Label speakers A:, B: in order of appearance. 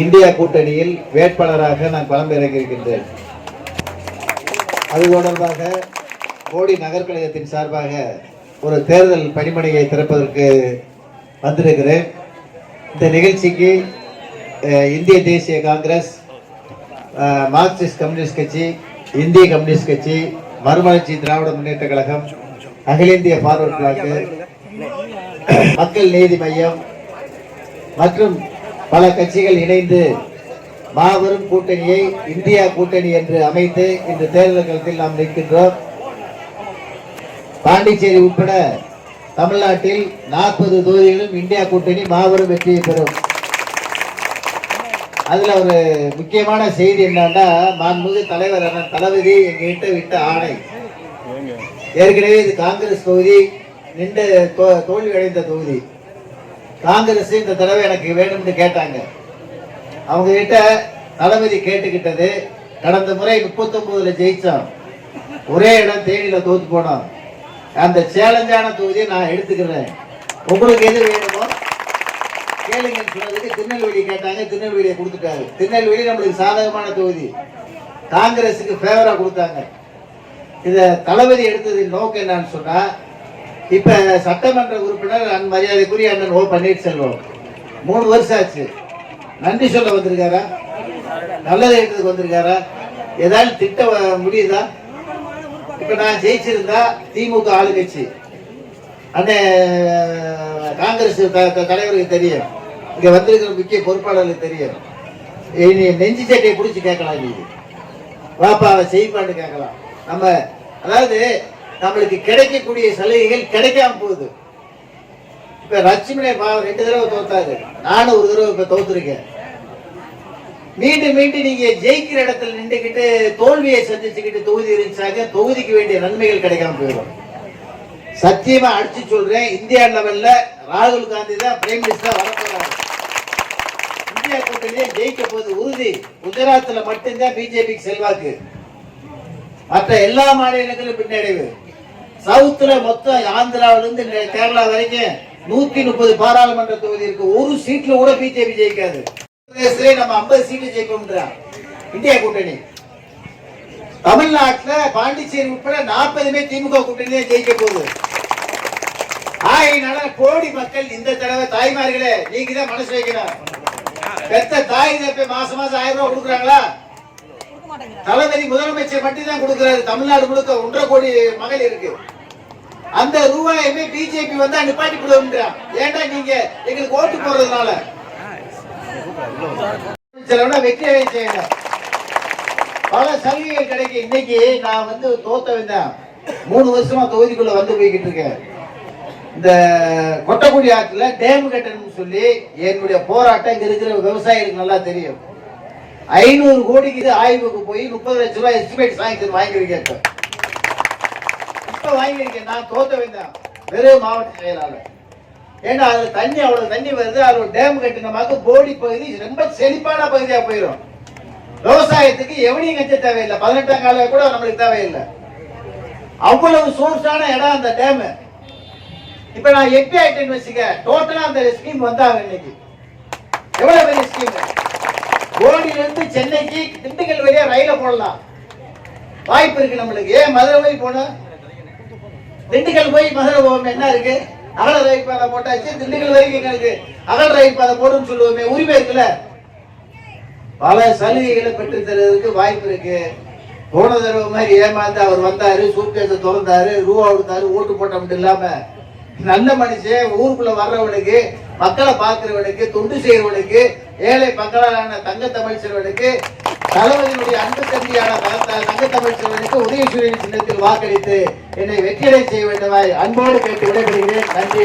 A: India கூட்டணியில் வேட்பாளராக நான் களமிறங்கியிருக்கின்றேன் அது தொடர்பாக கோடி நகர்கழகத்தின் சார்பாக ஒரு தேர்தல் பணிமனையை திறப்பதற்கு வந்திருக்கிறேன். இந்த நிகழ்ச்சிக்கு இந்திய தேசிய காங்கிரஸ் மார்க்சிஸ்ட் கம்யூனிஸ்ட் கட்சி இந்திய கம்யூனிஸ்ட் கட்சி மறுமலர்ச்சி திராவிட முன்னேற்ற கழகம் அகில இந்திய பார்வர்ட் பிளாக்கு மக்கள் நீதி மையம் மற்றும் பல கட்சிகள் இணைந்து மாபெரும் கூட்டணியை இந்தியா கூட்டணி என்று அமைத்து இந்த தேர்தல் களத்தில் நாம் நிற்கின்றோம். பாண்டிச்சேரி உட்பட தமிழ்நாட்டில் நாற்பது தொகுதிகளிலும் இந்தியா கூட்டணி மாபெரும் வெற்றியை பெறும். அதுல ஒரு முக்கியமான செய்தி என்னன்னா மாண்புமிகு தலைவர் அண்ணன் தளபதி எங்ககிட்ட விட்ட ஆணை. ஏற்கனவே இது காங்கிரஸ் தொகுதி நின்று தோ- தோல்வி அடைந்த தொகுதி. காங்கிரஸ் இந்த தடவை எனக்கு வேணும்னு கேட்டாங்க. அவங்க கிட்ட தளபதி கேட்டுக்கிட்டது கடந்த முறை முப்பத்தொன்பதுல ஜெயிச்சோம் ஒரே இடம் தேனியில தோத்து போனோம் அந்த சேலஞ்சான தொகுதியை நான் எடுத்துக்கிறேன். உங்களுக்கு எது வேணுமோ கேளுங்கன்னு சொன்னதுக்கு திருநெல்வேலி கேட்டாங்க திருநெல்வேலியை கொடுத்துட்டாரு. திருநெல்வேலி நம்மளுக்கு சாதகமான தொகுதி. காங்கிரஸுக்கு ஃபேவரா கொடுத்தாங்க. இதை தளபதி எடுத்ததின் நோக்கம் என்னன்னு சொன்னா இப்ப சட்டமன்ற உறுப்பினர் அன் மரியாதைக்குரிய அண்ணன் ஓ பன்னீர்செல்வம் மூணு வருஷம் ஆச்சு. நன்றி சொல்ல வந்திருக்காரா? நல்லது எடுத்ததுக்கு வந்திருக்காரா? ஏதாவது திட்ட வ- முடியுதா? இப்ப நான் ஜெயிச்சிருந்தா திமுக ஆளுங்கட்சி. அண்ணன் காங்கிரஸ் த- தலைவருக்கு தெரியும். இங்க வந்திருக்கிற முக்கிய பொறுப்பாளர்களுக்கு தெரியும். இனி நெஞ்சு சட்டையை பிடிச்சி கேட்கலாம் நீ வாப்பா அவன் செய்ப்பான்னு கேட்கலாம். நம்ம அதாவது நம்மளுக்கு கிடைக்கக்கூடிய சலுகைகள் கிடைக்காம போகுது. இப்ப லட்சுமணி பாவம் ரெண்டு தடவை தோத்தாரு. நானும் ஒரு தடவை இப்ப தோத்துருக்கேன். மீண்டும் மீண்டும் நீங்க ஜெயிக்கிற இடத்துல நின்றுக்கிட்டு தோல்வியை சந்திச்சுக்கிட்டு தொகுதி இருந்துச்சாங்க தொகுதிக்கு வேண்டிய நன்மைகள் கிடைக்காம போயிடும். சத்தியமா அடிச்சு சொல்றேன் இந்தியா லெவல்ல ராகுல் காந்தி தான் பிரைம் மினிஸ்டர் வரப்போறாரு. இந்தியா கூட்டணியே ஜெயிக்க போகுது உறுதி. குஜராத்ல மட்டும்தான் பிஜேபிக்கு செல்வாக்கு. மற்ற எல்லா மாநிலங்களும் பின்னடைவு. சவுத்துல மொத்தம் ஆந்திராவில இருந்து கேரளா வரைக்கும் நூத்தி முப்பது பாராளுமன்ற தொகுதி இருக்கு. ஒரு சீட்ல கூட பிஜேபி ஜெயிக்காது. நம்ம 50 சீட்டு ஜெயிக்கணும்ன்றான் இந்தியா கூட்டணி. தமிழ்நாட்டுல பாண்டிச்சேரி உட்பட நாற்பதுமே திமுக கூட்டணியே ஜெயிக்க போகுது. ஆகையினால கோடி மக்கள் இந்த தடவை தாய்மார்களே நீங்க தான் மனசு வைக்கணும். பெத்த தாய் தப்பை மாசம் மாசம் ஆயிரம் ரூபாய் கொடுக்குறாங்களா? தளபதி முதலமைச்சர் மட்டும் தான் கொடுக்கிறாரு. தமிழ்நாடு முழுக்க ஒன்றரை கோடி மகள் இருக்கு. அந்த ரூபாயுமே பிஜேபி வந்து நிப்பாட்டி போடுவோம்ன்றான் ஏன்டா நீங்க எங்களுக்கு ஓட்டு போடுறதுனால? சிலவனா வெற்றி பல சலுகைகள் கிடைக்கும் இன்னைக்கு நான் வந்து தோத்தவன் தான் மூணு வருஷமா தொகுதிக்குள்ள வந்து போய்கிட்டு இருக்கேன். இந்த கொட்டக்குடி ஆற்றுல டேம் கட்டணும்னு சொல்லி என்னுடைய போராட்டம் இங்க இருக்கிற விவசாயிகளுக்கு நல்லா தெரியும். ஐநூறு கோடிக்கு ஆய்வுக்கு போய் முப்பது லட்சம் ரூபாய் எஸ்டிமேட் வாங்கி வாங்கியிருக்கேன் இப்போ. இப்ப வாங்கியிருக்கேன். நான் தோத்த தான் வெறும் மாவட்ட செயலாளர். ஏன்னா அதுல தண்ணி அவ்வளவு தண்ணி வருது. அதுல ஒரு டேம் கட்டினமாக்கு போடி பகுதி ரொம்ப செழிப்பான பகுதியா போயிடும் விவசாயத்துக்கு எவனையும் கஞ்ச தேவையில்லை. பதினெட்டாம் கால கூட நம்மளுக்கு தேவையில்லை. அவ்வளவு சோர்ஸான இடம் அந்த டேமு. இப்ப நான் எம்பி ஆயிட்டேன்னு வச்சுக்க டோட்டலா அந்த ஸ்கீம் வந்தாங்க இன்னைக்கு. எவ்வளவு பெரிய ஸ்கீம் போடியில இருந்து சென்னைக்கு திண்டுக்கல் வழியா ரயில போடலாம். வாய்ப்பு இருக்கு நம்மளுக்கு. ஏன் மதுரை போய் போனோம் திண்டுக்கல் போய் மதுரை போவோம் என்ன இருக்கு? அகல ரயில் பாதை போட்டாச்சு திண்டுக்கல் வரைக்கும் எங்களுக்கு அகல ரயில் பாதை போடும் சொல்லுவோமே உரிமை இருக்குல்ல? பல சலுகைகளை பெற்று தருவதற்கு வாய்ப்பு இருக்கு. போன தடவை மாதிரி ஏமாந்து அவர் வந்தாரு சூட்கேஸை திறந்தாரு ரூபா கொடுத்தாரு ஓட்டு போட்ட மட்டும் இல்லாம நல்ல மனுஷன் ஊருக்குள்ள வர்றவனுக்கு மக்களை பார்க்கிறவனுக்கு தொண்டு செய்யறவனுக்கு ஏழை மக்களான தங்க தமிழ் செல்வனுக்கு தளபதியினுடைய அன்பு தம்பியான தங்க- தங்க தமிழ் செல்வனுக்கு உதயசூரியன் சின்னத்தில் வாக்களித்து என்னை வெற்றியடை செய்ய வேண்டுமாய் அன்போடு கேட்டு விடைபெறுகிறேன். நன்றி